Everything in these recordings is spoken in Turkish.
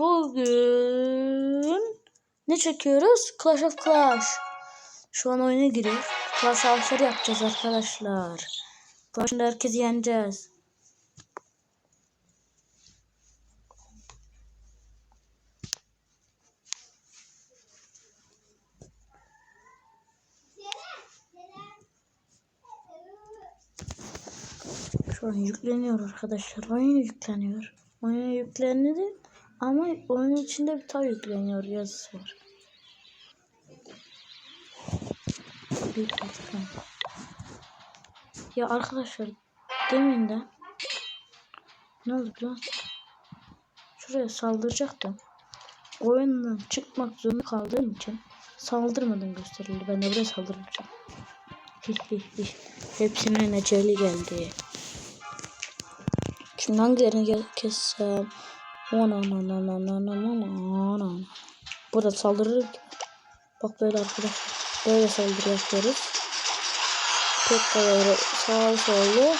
bugün ne çekiyoruz? Clash of Clash. Şu an oyuna giriyor. Clash savaşları yapacağız arkadaşlar. Clash'ında herkesi yeneceğiz. Şu an yükleniyor arkadaşlar. Oyun yükleniyor. Oyun yüklendi ama oyun içinde bir tane yükleniyor yazısı var. Bir dakika. Ya arkadaşlar demin de ne oldu musun? Şuraya saldıracaktım. Oyundan çıkmak zorunda kaldığım için saldırmadım gösterildi. Ben de buraya saldıracağım. Hepsinin eceli geldi. Şimdi hangilerini gel kessem? Ona. Burada saldırırım ki. Bak böyle arkadaşlar. Böyle saldırı yapıyoruz. Tekkaları sağ sollu.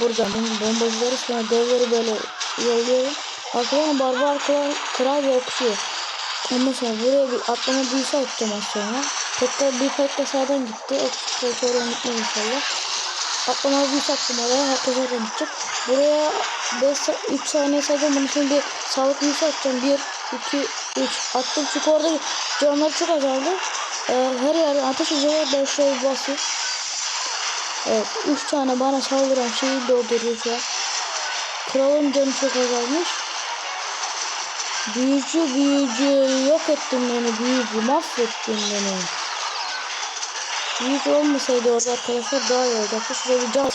Buradan bom bombacıları sonra devleri böyle yolluyorum. Arkadan barbar kral, kral ve. Ondan sonra buraya bir atlama büyüsü atacağım sonra. Tekrar bir pekka sağdan gitti. Okşuyor sonra unutmaz inşallah. Atlama büyüsü attım oraya. Herkes oradan gidecek. Buraya 5 3 saniye saydım. Bunun için bir sağlık büyüsü atacağım. 1, 2, 3 attım. Çünkü orada canları çok azaldı. Ee, her yerde ateş ediyorlar. Ben şöyle basıyorum. Evet. 3 tane bana saldıran şeyi dolduruyor şu an. Kralın canı çok azalmış. Büyücü büyücü yok ettin beni büyücü mahvettin beni. Büyücü olmasaydı orada arkadaşlar daha iyi olacaktı. Şuraya bir can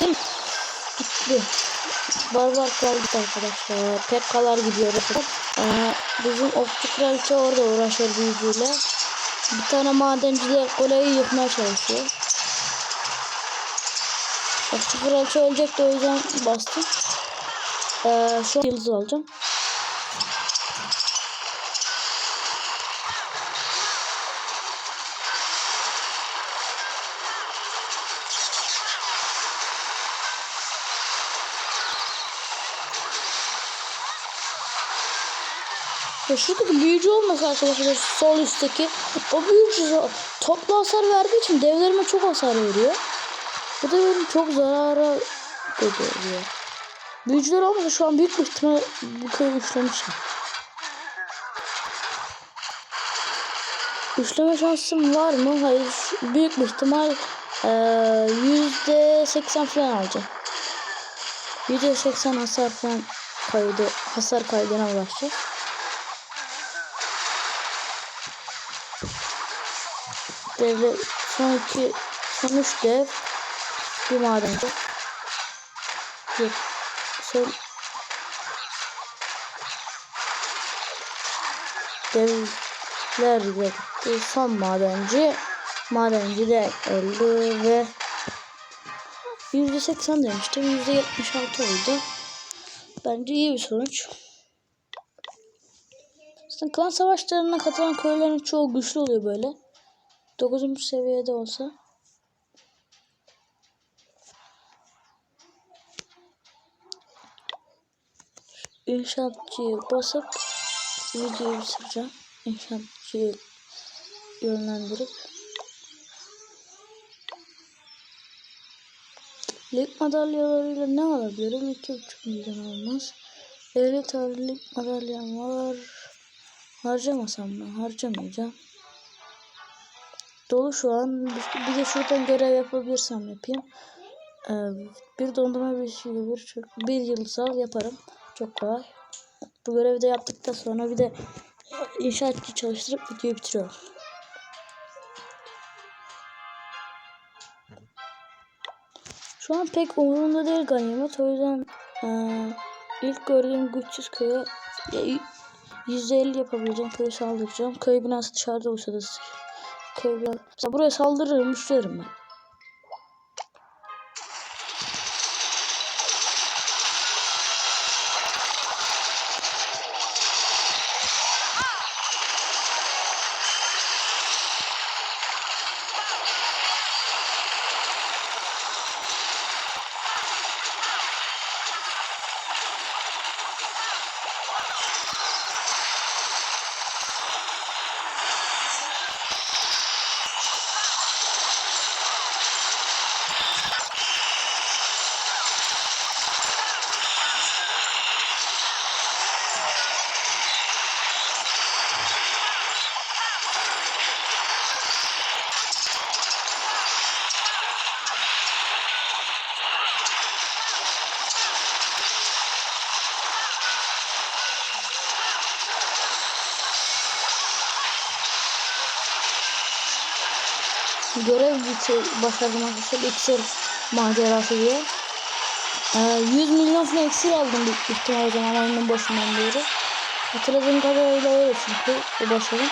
gitti. Barbar kral gitti arkadaşlar. Pekkalar gidiyor. Ee, bizim okçu kraliçe orada uğraşıyor büyücüyle. Bir tane madenci de kuleyi yıkmaya çalışıyor. Okçu kraliçe ölecekti o yüzden bastım. Ee, şu yıldız alacağım. Ya şuradaki büyücü olmasa arkadaşlar sol üstteki o büyücü toplu hasar verdiği için devlerime çok hasar veriyor. Bu da benim çok zarara götürüyor. Büyücüler olmasa şu an büyük bir ihtimal bu köyü üçlemişim. Üçleme şansım var mı? Hayır. Büyük bir ihtimal yüzde seksen falan alacağım. Yüzde seksen hasar falan kaydı, hasar kaydına ulaşacağız. Devre son iki son üç dev bir madenci bir son devler de gitti son madenci. Madenci de öldü ve yüzde seksen demiştim. yüzde yetmiş altı oldu. Bence iyi bir sonuç. Zaten klan savaşlarına katılan köylerin çoğu güçlü oluyor böyle 9. seviyede olsa inşaatçıyı basıp videoyu bitireceğim. İnşaatçıyı yönlendirip Lig madalyalarıyla ne alabilirim? 2,5 milyon olmaz. 50 tane lig madalyam var. Harcamasam mı? Harcamayacağım dolu şu an. Bir de şuradan görev yapabilirsem yapayım. Ee, bir dondurma bir şey bir, bir yıldız al yaparım. Çok kolay. Bu görevi de yaptıktan sonra bir de inşaatçı çalıştırıp videoyu bitiriyorum. Şu an pek umurumda değil ganimet. O yüzden e, ilk gördüğüm güçsüz köye %50 yapabileceğim köyü saldıracağım. Köy binası dışarıda olsa da köyler. Mesela buraya saldırırım, müşterim ben. Görev başardım arkadaşlar. İksir macerası diye. Ee, 100 milyon falan iksir aldım büyük ihtimal o zaman oyunun başından beri. Hatırladığım kadarıyla öyle çünkü o başarım.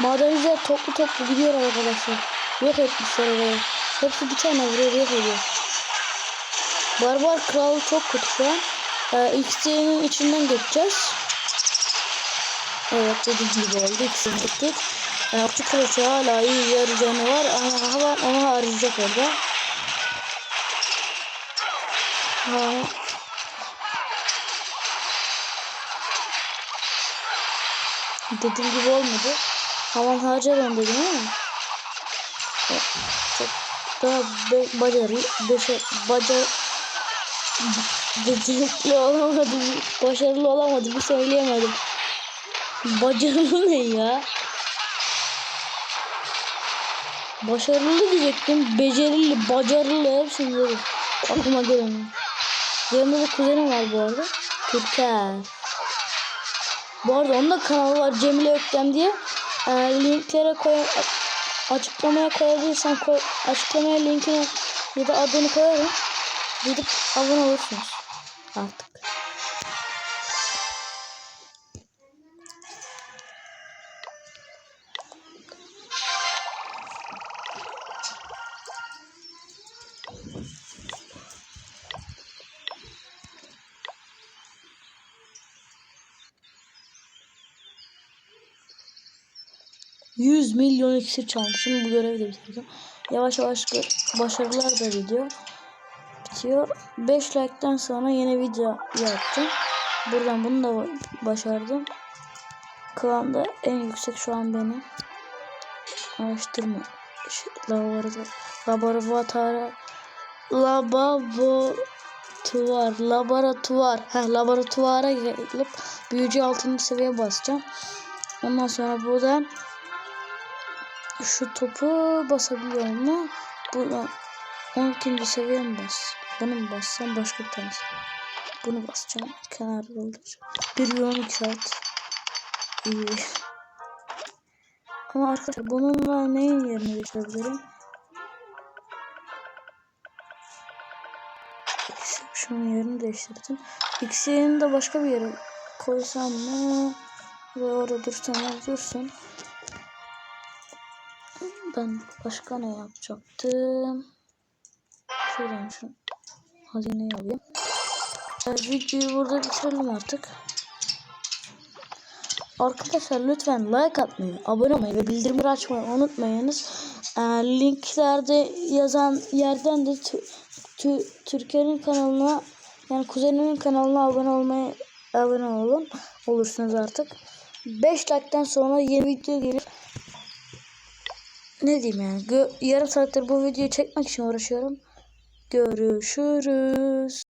Madenciler toplu toplu gidiyor arkadaşlar. Yok etmişler orayı. Hepsi bir tane vuruyor yok ediyor. Barbar Kral çok kötü şu an. Ee, X'nin içinden geçeceğiz. Evet dediğim gibi oldu. X'ini gittik. Ee, Okçu Kılıçı hala iyi yarı canı var ama hava onu harcayacak orada. Ha. Dediğim gibi olmadı. Havan harcarım dedim ama. Çok daha be, bacarı, beşe, bacar, becerikli olamadım, başarılı olamadım, söyleyemedim. Başarılı ne ya? Başarılı diyecektim, becerili, bacarılı hepsini dedim. Aklıma gelmiyor. Yanımda da kuzenim var bu arada. Türker. Bu arada onun da kanalı var Cemile Öktem diye. Ee, linklere koy açıklamaya koyabilirsen koy, açıklamaya linkini ya da adını koyarım. Gidip abone olursunuz artık. Yüz milyon iksir çalmışım. Bu görevi de bitirdim. Yavaş yavaş başarılar da video bitiyor. 5 like'tan sonra yeni video yaptım. Buradan bunu da başardım. Klanda en yüksek şu an benim. Araştırma. Laboratuvar. Laboratuvar. Laboratuvar. Laboratuvar. Heh, laboratuvara gelip büyücü 6. seviye basacağım. Ondan sonra buradan şu topu basabiliyorum mu? Buradan 12. seviye mi bas? Bunu mu bassam başka bir tanesi. Bunu basacağım. Kenarda dolduracağım. 1 milyon kağıt. İyi. Ama arkadaşlar bununla neyin yerine geçebilirim? Şunun yerini değiştirdim. X'ini de başka bir yere koysam mı? Ve orada dursun, dursun. Ben başka ne yapacaktım? Şuradan şu hazineyi alayım. Evet, videoyu burada bitirelim artık. Arkadaşlar lütfen like atmayı, abone olmayı ve bildirimleri açmayı unutmayınız. Ee, linklerde yazan yerden de Türkiye'nin kanalına yani kuzenimin kanalına abone olmayı abone olun. Olursunuz artık. 5 like'tan sonra yeni video gelir ne diyeyim yani. Yarım saattir bu videoyu çekmek için uğraşıyorum. Görüşürüz.